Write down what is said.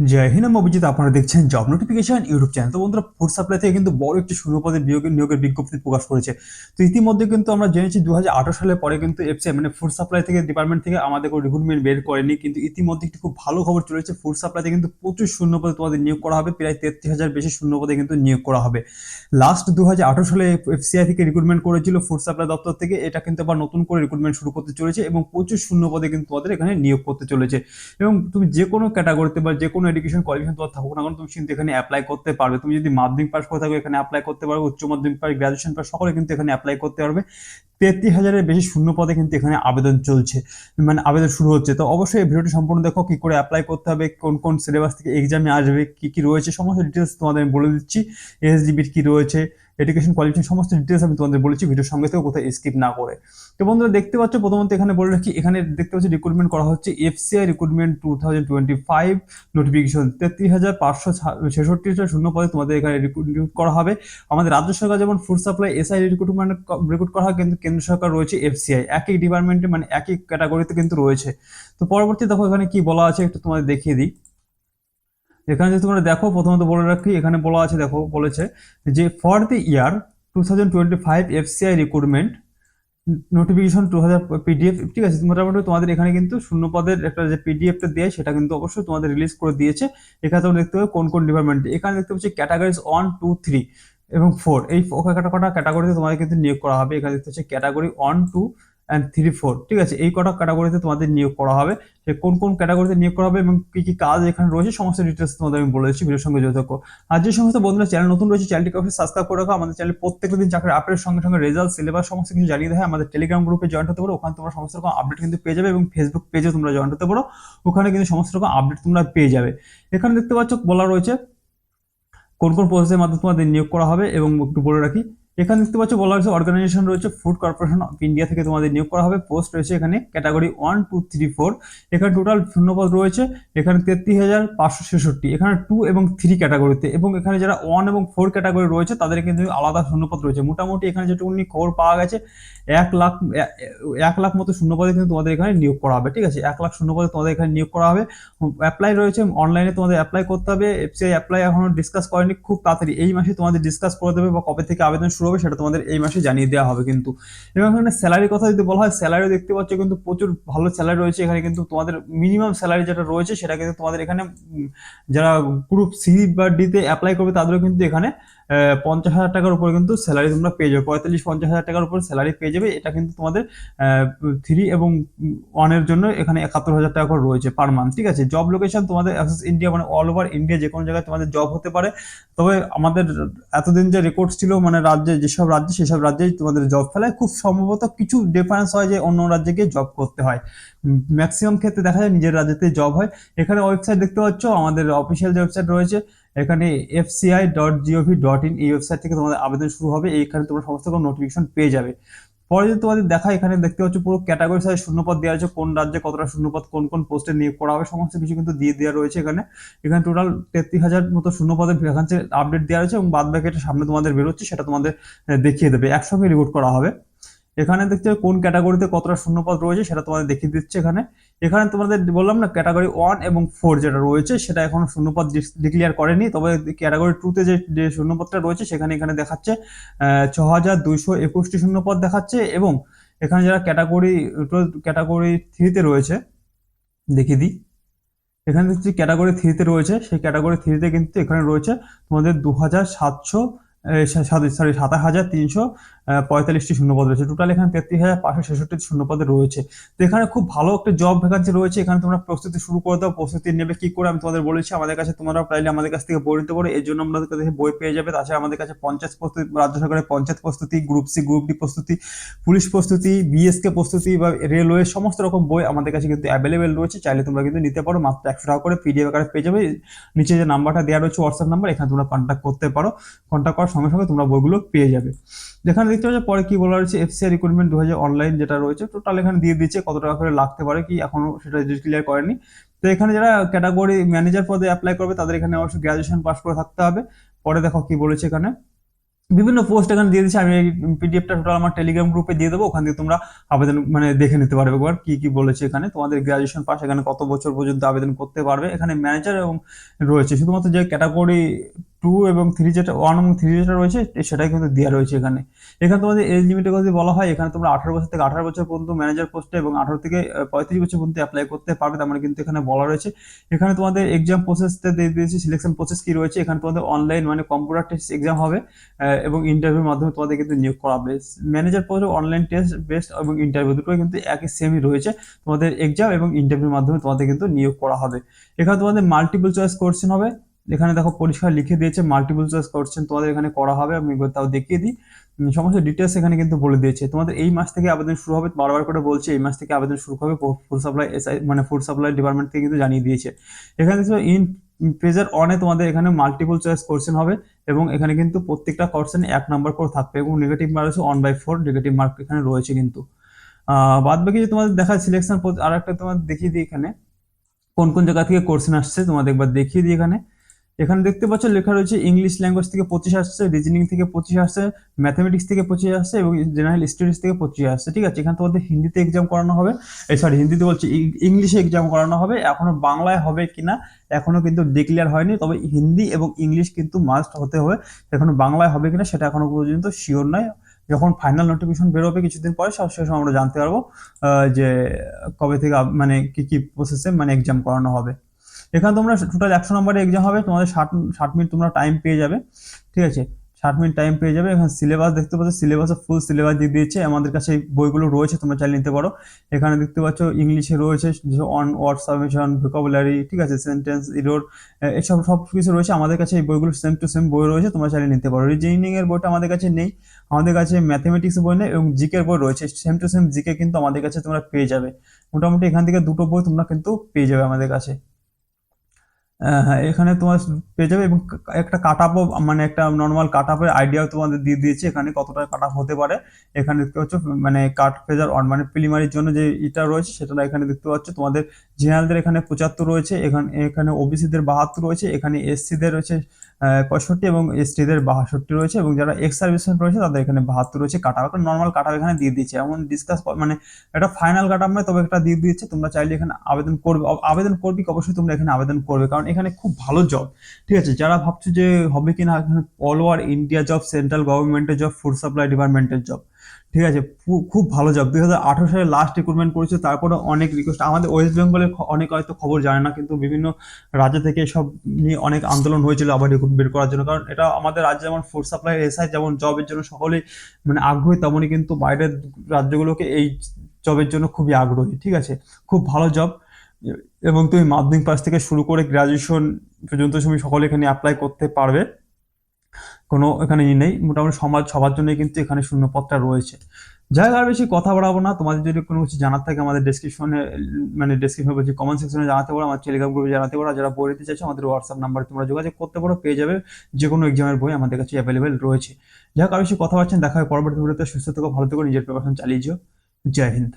জয় হিন্দ, আমি অভিজিৎ। আপনারা দেখছেন জব নোটিফিকেশন ইউটিউব চ্যানেল তো বন্ধুরা ফুড সাপ্লাই থেকে কিন্তু বড় একটি শূন্যপদে নিয়োগের নিয়োগের বিজ্ঞপ্তি প্রকাশ করেছে। তো ইতিমধ্যে কিন্তু আমরা জেনেছি দু সালের পরে কিন্তু এফসিআই মানে ফুড সাপ্লাই থেকে ডিপার্টমেন্ট থেকে আমাদের কোনো রিক্রুটমেন্ট বের করেনি। কিন্তু ইতিমধ্যে একটি খুব ভালো খবর চলেছে ফুড সাপ্লাইতে কিন্তু প্রচুর শূন্যপদে তোমাদের নিয়োগ করা হবে। প্রায় তেত্রিশ হাজার বেশি শূন্যপদে কিন্তু নিয়োগ করা হবে। লাস্ট দু হাজার আঠারো সালে এফসিআই থেকে রিক্রুটমেন্ট করেছিল ফুড সাপ্লাই দপ্তর থেকে। এটা কিন্তু আবার নতুন করে রিক্রুটমেন্ট শুরু করতে চলেছে এবং প্রচুর শূন্যপদে কিন্তু তোমাদের এখানে নিয়োগ করতে চলেছে। এবং তুমি যে কোনো ক্যাটাগরিতে বা যে কোনো এডুকেশন কোয়ালিফিকেশন তোমার থাকুক না কারণ তুমি কিন্তু এখানে অ্যাপ্লাই করতে পারবে। তুমি যদি মাধ্যমিক পাস করে থাকো, এখানে অ্যাপ্লাই করতে পারবে, উচ্চ মাধ্যমিক পাস গ্রাজুয়েশন পাস সকলে কিন্তু এখানে অ্যাপ্লাই করতে পারবে। তেত্রিশ হাজারের বেশি শূন্য পদে কিন্তু এখানে আবেদন চলছে মানে আবেদন শুরু হচ্ছে। তো অবশ্যই এই ভিডিওটি সম্পূর্ণ দেখো, কি করে অ্যাপ্লাই করতে হবে, কোন কোন সিলেবাস থেকে এক্সামে আসবে, কি কি রয়েছে, সমস্ত ডিটেলস তোমাদের আমি বলে দিচ্ছি। এসডিবির কি রয়েছে এডুকেশন কোয়ালিফিকেশন সমস্ত ডিটেলস আমি তোমাদের বলেছি ভিডিওর সঙ্গে থেকে কোথায় স্কিপ না করে। তো বন্ধুরা দেখতে পাচ্ছ, প্রথমত এখানে বলে রাখি, এখানে দেখতে পাচ্ছি রিক্রুটমেন্ট করা হচ্ছে FCI recruitment two thousand twenty five notification তেত্রিশ হাজার পাঁচশো ছেষট্টিটা শূন্য পদে তোমাদের এখানে রিক্রুট করা হবে। আমাদের রাজ্য সরকার যেমন food supply SI recruitment recruit করা হয়, কিন্তু কেন্দ্র সরকার রয়েছে এফসিআই একই ডিপার্টমেন্টে মানে একই ক্যাটাগরিতে কিন্তু রয়েছে। তো পরবর্তী দেখো এখানে কি বলা আছে, একটু তোমাদের দেখিয়ে দিই। এখানে যদি তোমরা দেখো, প্রথমত বলে রাখি, এখানে বলা আছে, দেখো, বলেছে যে for the year two thousand twenty five FCI recruitment notification to PDF ঠিক আছে, মোটামুটি তোমাদের এখানে কিন্তু শূন্য পদের একটা যে পিডিএফটা দেয়, সেটা কিন্তু অবশ্যই তোমাদের রিলিজ করে দিয়েছে। এখানে তোমরা দেখতে পাবে কোন কোন ডিপার্টমেন্ট এখানে দেখতে পাচ্ছি ক্যাটাগরিজ ওয়ান টু থ্রি এবং ফোর এই কটা ক্যাটাগরিতে তোমাদের কিন্তু নিয়োগ করা হবে। এখানে দেখতে পাচ্ছি category one two and three four ঠিক আছে? এই কটা ক্যাটাগরিতে তোমাদের নিয়োগ করা হবে। যে কোন কোন ক্যাটাগরিতে নিয়োগ করা হবে এবং কি কি কাজ এখানে রয়েছে, সমস্ত ডিটেলস তোমাদের আমি বলে দিচ্ছি, ভিডিওর সঙ্গে থাকো। আর যে সমস্ত বন্ধুরা চ্যানেল নতুন রয়েছে চ্যানেলটিকে অবশ্যই সাবস্ক্রাইব করে রাখো। আমাদের চ্যানেল প্রত্যেকটা দিন চাকরির আপডেট সঙ্গে সঙ্গে রেজাল্ট সিলেবাস সমস্ত কিছু জানিয়ে দেয় আমাদের টেলিগ্রাম গ্রুপে জয়েন হতে পারো। ওখানে তোমরা সমস্ত রকম আপডেট কিন্তু পেয়ে যাবে এবং ফেসবুক পেজে তোমরা জয়েন হতে পারো। ওখানে কিন্তু সমস্ত রকম আপডেট তোমরা পেয়ে যাবে। এখানে দেখতে পাচ্ছ বলা রয়েছে কোন কোন পোস্টের মাধ্যমে তোমাদের নিয়োগ করা হবে এবং একটু বলে রাখি। এখানে দেখতে পাচ্ছ বলা হয়েছে অর্গানাইজেশন রয়েছে ফুড কর্পোরেশন অফ ইন্ডিয়া থেকে তোমাদের নিয়োগ করা হবে। পোস্ট রয়েছে এখানে category one two three four এখানে টোটাল শূন্যপদ রয়েছে, এখানে তেত্রিশ হাজার পাঁচশো ছেষট্টি। এখানে টু এবং থ্রি ক্যাটাগরিতে এবং এখানে যারা ওয়ান এবং ফোর ক্যাটাগরি রয়েছে, তাদের কিন্তু আলাদা শূন্যপদ রয়েছে। মোটামুটি এখানে যেটুকুনি খবর পাওয়া গেছে, এক লাখ এক লাখ মতো শূন্যপদে কিন্তু তোমাদের এখানে নিয়োগ করা হবে, ঠিক আছে? এক লাখ শূন্যপদে তোমাদের এখানে নিয়োগ করা হবে। অ্যাপ্লাই রয়েছে অনলাইনে তোমাদের অ্যাপ্লাই করতে হবে। এফসিআই অ্যাপ্লাই এখনও ডিসকাস করেনি, খুব তাড়াতাড়ি। এই মাসে তোমাদের ডিসকাস করে দেবে বা কবে থেকে আবেদন শুরু হবে, সেটা তোমাদের এই মাসে জানিয়ে দেওয়া হবে কিন্তু। এবং এখানে স্যালারির কথা যদি বলা হয় স্যালারি দেখতে পাচ্ছ কিন্তু প্রচুর ভালো স্যালারি রয়েছে। এখানে কিন্তু তোমাদের মিনিমাম স্যালারি যেটা রয়েছে, সেটা কিন্তু তোমাদের এখানে যারা গ্রুপ সি বা ডিতে অ্যাপ্লাই করবে, তাদেরও কিন্তু এখানে পঞ্চাশ হাজার টাকার উপরে কিন্তু স্যালারি তোমরা পেয়ে যাবে। পঁয়তাল্লিশ, পঞ্চাশ হাজার টাকার উপরে স্যালারি পেয়ে যাবে। এটা কিন্তু তোমাদের থ্রি এবং ওয়ানের জন্য এখানে একাত্তর হাজার টাকা করে রয়েছে পার মান্থ ঠিক আছে? জব লোকেশন তোমাদের অ্যাক্সেস ইন্ডিয়া মানে অল ওভার ইন্ডিয়া যে কোনো জায়গায় তোমাদের জব হতে পারে। তবে আমাদের এতদিন যে রেকর্ড ছিল মানে রাজ্যে, যেসব রাজ্যে, সেসব রাজ্যেই তোমাদের জব ফেলায়। খুব সম্ভবত কিছু ডিফারেন্স হয় যে অন্য রাজ্যে গিয়ে জব করতে হয়। ম্যাক্সিমাম ক্ষেত্রে দেখা যায় নিজের রাজ্যেতে জব হয়। এখানে ওয়েবসাইট দেখতে পাচ্ছ, আমাদের অফিসিয়াল যে ওয়েবসাইট রয়েছে এখানে F FCI dot GOV dot in এই ওয়েবসাইট থেকে তোমাদের আবেদন শুরু হবে। এইখানে তোমরা সমস্ত রকম নোটিফিকেশন পেয়ে যাবে। পরে যদি তোমাদের দেখা, এখানে দেখতে পাচ্ছ পুরো ক্যাটাগরি সাইজ শূন্যপদ দেওয়া আছে, কোন রাজ্যে কতটা শূন্যপদ, কোন কোন পোস্টে নিয়োগ করা হবে, সমস্ত কিছু কিন্তু দিয়ে দেওয়া রয়েছে এখানে। এখানে টোটাল তেত্রিশ হাজার মতো শূন্যপদের ভ্যাকান্সি আপডেট দেওয়া রয়েছে এবং বাদ বাকি এটা সামনে তোমাদের বেরোচ্ছে, সেটা তোমাদের দেখিয়ে দেবে। একসঙ্গে রিপোর্ট করা হবে। এখানে দেখতে কোন ক্যাটাগরিতে কতটা শূন্যপদ রয়েছে, সেটা তোমাদের দেখিয়ে দিচ্ছে এখানে। এখানে তোমাদের বললাম না, ক্যাটাগরি ওয়ান এবং ফোর যেটা রয়েছে, সেটা এখনও শূন্যপদ ডিক্লিয়ার করেনি। তবে ক্যাটাগরি টুতে যে শূন্যপদটা রয়েছে, সেখানে এখানে দেখাচ্ছে ছ হাজার দুইশো একুশটি শূন্যপদ দেখাচ্ছে এবং এখানে যারা ক্যাটাগরি ক্যাটাগরি থ্রিতে রয়েছে, দেখিয়ে দিই। এখানে দেখছি ক্যাটাগরি থ্রিতে রয়েছে, সেই ক্যাটাগরি থ্রিতে কিন্তু এখানে রয়েছে তোমাদের দু হাজার সাতশো সরি সাতাশ হাজার তিনশো পঁয়তাল্লিশটি শূন্যপদ রয়েছে। টোটাল এখানে তেত্রিশ হাজার পাঁচশো ছেষট্টি শূন্যপদে রয়েছে। তো এখানে খুব ভালো একটা জব ভ্যাকান্সি রয়েছে। এখানে তোমরা প্রস্তুতি শুরু করে দাও, প্রস্তুতি নেবে কি করে আমি তোমাদের বলেছি। আমাদের কাছে তোমরা প্রাইলে আমাদের কাছ থেকে বই নিতে পারো। এর জন্য আমাদের কাছে বই পেয়ে যাবে। তাছাড়া আমাদের কাছে পঞ্চায়েত প্রস্তুতি, রাজ্য সরকারের পঞ্চায়েত প্রস্তুতি গ্রুপ সি গ্রুপ ডি প্রস্তুতি, পুলিশ প্রস্তুতি বিএসকে প্রস্তুতি বা রেলওয়ে সমস্ত রকম বই আমাদের কাছে কিন্তু অ্যাভেলেবেল রয়েছে। চাইলে তোমরা কিন্তু নিতে পারো। মাত্র একশো টাকা করে পিডিএফ আকারে পেয়ে যাবে। নিচে যে নাম্বারটা দেওয়া রয়েছে হোয়াটসঅ্যাপ নাম্বার এখানে তোমরা কন্ট্যাক্ট করতে পারো। কন্ট্যাক্ট করার সঙ্গে সঙ্গে তোমরা বইগুলো পেয়ে যাবে। যেখানে দেখতে পাচ্ছ পরে কি বলা রয়েছে এফসিআই রিক্রুটমেন্ট দু হাজার অনলাইন যেটা রয়েছে টোটাল এখানে দিয়ে দিচ্ছে কত টাকা করে লাগতে পারে কি এখনও সেটা ক্লিয়ার করেনি। তো এখানে যারা ক্যাটাগরি ম্যানেজার পদে অ্যাপ্লাই করবে, তাদের এখানে অবশ্যই গ্রাজুয়েশন পাস করে থাকতে হবে। পরে দেখো কি বলেছে এখানে। বিভিন্ন পোস্ট এখানে দিয়ে দিচ্ছি আমি এই পিডিএফটা টোটাল আমার টেলিগ্রাম গ্রুপে দিয়ে দেবো, ওখান থেকে তোমরা আবেদন মানে দেখে নিতে পারবে একবার কি কি বলেছে এখানে। তোমাদের গ্রাজুয়েশন পাস এখানে কত বছর পর্যন্ত আবেদন করতে পারবে। এখানে ম্যানেজার এবং রয়েছে, শুধুমাত্র যে ক্যাটাগরি টু এবং থ্রি যেটা ওয়ান এবং থ্রি যেটা রয়েছে, সেটাই কিন্তু দেওয়া রয়েছে এখানে। এখানে তোমাদের এজ লিমিটের কথা বলা হয়, এখানে তোমরা আঠারো বছর থেকে আঠারো বছর পর্যন্ত ম্যানেজার পোস্টে এবং আঠারো থেকে পঁয়ত্রিশ বছর পর্যন্ত অ্যাপ্লাই করতে পারবে, তার মানে কিন্তু এখানে বলা রয়েছে। এখানে তোমাদের এক্সাম প্রসেসতে দিয়ে দিয়েছে সিলেকশন প্রসেস কি রয়েছে, এখানে তোমাদের অনলাইন মানে কম্পিউটার টেস্ট এক্সাম হবে এবং ইন্টারভিউর মাধ্যমে তোমাদের কিন্তু নিয়োগ করা হবে ম্যানেজার পোস্টে অনলাইন টেস্ট বেস্ট এবং ইন্টারভিউ দুটোই কিন্তু একই সেমই রয়েছে। তোমাদের এক্সাম এবং ইন্টারভিউর মাধ্যমে তোমাদের কিন্তু নিয়োগ করা হবে। এখানে তোমাদের মাল্টিপল চয়েস কোশ্চেন হবে। এখানে দেখো পরিষ্কার লিখে দিয়েছে মাল্টিপল চয়েস কোশ্চেন তোমাদের এখানে করা হবে, আমি তাও দেখিয়ে দিই। সমস্ত ডিটেলস এখানে কিন্তু বলে দিয়েছে। তোমাদের এই মাস থেকে আবেদন শুরু হবে, বারবার করে বলছে, এই মাস থেকে আবেদন শুরু হবে ফুড সাপ্লাই মানে ফুড সাপ্লাই ডিপার্টমেন্ট থেকে কিন্তু জানিয়ে দিয়েছে। এখানে দেখছ ইন পেজার অনে তোমাদের এখানে মাল্টিপল চয়েস কোশ্চেন হবে এবং এখানে কিন্তু প্রত্যেকটা কোশ্চেনে এক নাম্বার করে থাকবে এবং নেগেটিভ মার্ক আছে one by four negative mark এখানে রয়েছে কিন্তু। বাদ বাকি যে তোমাদের দেখা সিলেকশন আর একটা তোমাদের দেখিয়ে দিই এখানে। কোন কোন জায়গা থেকে কোশ্চেন আসছে তোমাদের একবার দেখিয়ে দিই এখানে। এখানে দেখতে পাচ্ছ লেখা রয়েছে ইংলিশ ল্যাঙ্গুয়েজ থেকে পঁচিশ আসছে রিজনিং থেকে পঁচিশ আসছে ম্যাথামেটিক্স থেকে পঁচিশ আসছে এবং জেনারেল স্টাডিজ থেকে পঁচিশ আসছে, ঠিক আছে? এখানে তোমাদের হিন্দিতে এক্সাম করানো হবে, এই সরি হিন্দিতে বলছি ইংলিশে এক্সাম করানো হবে, এখনও বাংলায় হবে কিনা এখনও কিন্তু ডিক্লেয়ার হয়নি, তবে হিন্দি এবং ইংলিশ কিন্তু মাস্ট হতে হবে, এখনও বাংলায় হবে কিনা সেটা এখনও পর্যন্ত শিওর নয়। যখন ফাইনাল নোটিফিকেশন বেরোবে কিছুদিন পরে, সব আমরা জানতে পারব যে কবে থেকে মানে কি কি প্রসেসে মানে এক্সাম করানো হবে। এখানে তোমরা টোটাল একশো নম্বরের এক্সাম হবে, তোমাদের ষাট ষাট মিনিট তোমরা টাইম পেয়ে যাবে, ঠিক আছে? ষাট মিনিট টাইম পেয়ে যাবে, এখানে সিলেবাস দেখতে পাচ্ছ সিলেবাসে ফুল সিলেবাস দিয়ে দিয়েছে, আমাদের কাছে বইগুলো রয়েছে, তোমরা চাইলে নিতে পারো। এখানে দেখতে পাচ্ছ, ইংলিশে রয়েছে অন ওয়ার্ড সাবমিশন ভোকাবুলারি ঠিক আছে? সেন্টেন্স ইরোর এসব সব কিছু রয়েছে, আমাদের কাছে এই বইগুলো সেম টু সেম বই রয়েছে, তোমরা চাইলে নিতে পারো। রিজনিং এর বইটা আমাদের কাছে নেই, আমাদের কাছে ম্যাথমেটিক্স বই নেই এবং জিকের বই রয়েছে সেম টু সেম জিকে কিন্তু আমাদের কাছে তোমরা পেয়ে যাবে। মোটামুটি এখান থেকে দুটো বই তোমরা কিন্তু পেয়ে যাবে আমাদের কাছে। হ্যাঁ এখানে তোমার পেয়ে যাবে এবং একটা কাট আপও মানে একটা নর্মাল কাট আপের আইডিয়াও তোমাদের দিয়ে দিয়েছে এখানে কতটা কাট আপ হতে পারে। এখানে দেখতে পাচ্ছ মানে কাট ফেজার অন মানে প্রিলিমারির জন্য যে ইটা রয়েছে সেটা এখানে দেখতে পাচ্ছ। তোমাদের জেনারেলদের এখানে পঁচাত্তর রয়েছে, এখানে এখানে ওবিসিদের বাহাত্তর রয়েছে, এখানে এসসিদের রয়েছে পঁয়ষট্টি এবং এসটিদের বাষট্টি রয়েছে এবং যারা এক্স সার্ভিসমেন্ট রয়েছে তাদের এখানে বাহাত্তর রয়েছে। কাটা একটা নর্মাল কাটা এখানে দিয়ে দিচ্ছে এমন ডিসকাস মানে একটা ফাইনাল কাটা নয়, তবে একটা দিয়ে দিচ্ছে তোমরা চাইলে এখানে আবেদন করবে। আবেদন করবে কি অবশ্যই তোমরা এখানে আবেদন করবে। কারণ এখানে খুব ভালো জব ঠিক আছে? যারা ভাবছ যে হবে কিনা এখানে all over India job central গভর্নমেন্টের জব ফুড সাপ্লাই ডিপার্টমেন্টের জব ঠিক আছে, খুব ভালো জব দুই হাজার আঠারো সালে লাস্ট রিক্রুটমেন্ট করেছে তারপরে অনেক রিকোয়েস্ট আমাদের ওয়েস্ট বেঙ্গলের অনেক হয়তো খবর জানে না, কিন্তু বিভিন্ন রাজ্য থেকে সব নিয়ে অনেক আন্দোলন হয়েছিল আবার রিক্রুট বের করার জন্য। কারণ এটা আমাদের রাজ্যে যেমন ফুড সাপ্লাই এসআই যেমন জবের জন্য সকলেই মানে আগ্রহী, তেমনই কিন্তু বাইরের রাজ্যগুলোকে এই জবের জন্য খুবই আগ্রহী, ঠিক আছে? খুব ভালো জব এবং তুমি মাধ্যমিক পাস থেকে শুরু করে গ্রাজুয়েশন পর্যন্ত তুমি সকলে এখানে অ্যাপ্লাই করতে পারবে। কোনো এখানে ই নেই। মোটামুটি সমাজ সবার জন্যই কিন্তু এখানে শূন্যপদটা রয়েছে। যাই আর বেশি কথা বাড়াবো না। তোমাদের যদি কোনো কিছু জানার থাকে আমাদের ডেসক্রিপশনে মানে ডেসক্রিপশনে বলছি কমেন্ট সেকশনে জানাতে পারো, আমার টেলিগ্রাম গ্রুপে জানাতে পারো। যারা বই নিতে চাইছো, আমাদের হোয়াটসঅ্যাপ নাম্বারে তোমরা যোগাযোগ করতে পারো। পেয়ে যাবে যে কোনো এক্সামের বই আমাদের কাছে অ্যাভেলেবেল রয়েছে। যাই আর বেশি কথা পাচ্ছেন দেখা হয় পরবর্তী ভিডিওতে সুস্থ থেকো, ভালো থেকো, নিজের প্রিপারেশন চালিয়ে যাও। জয় হিন্দ।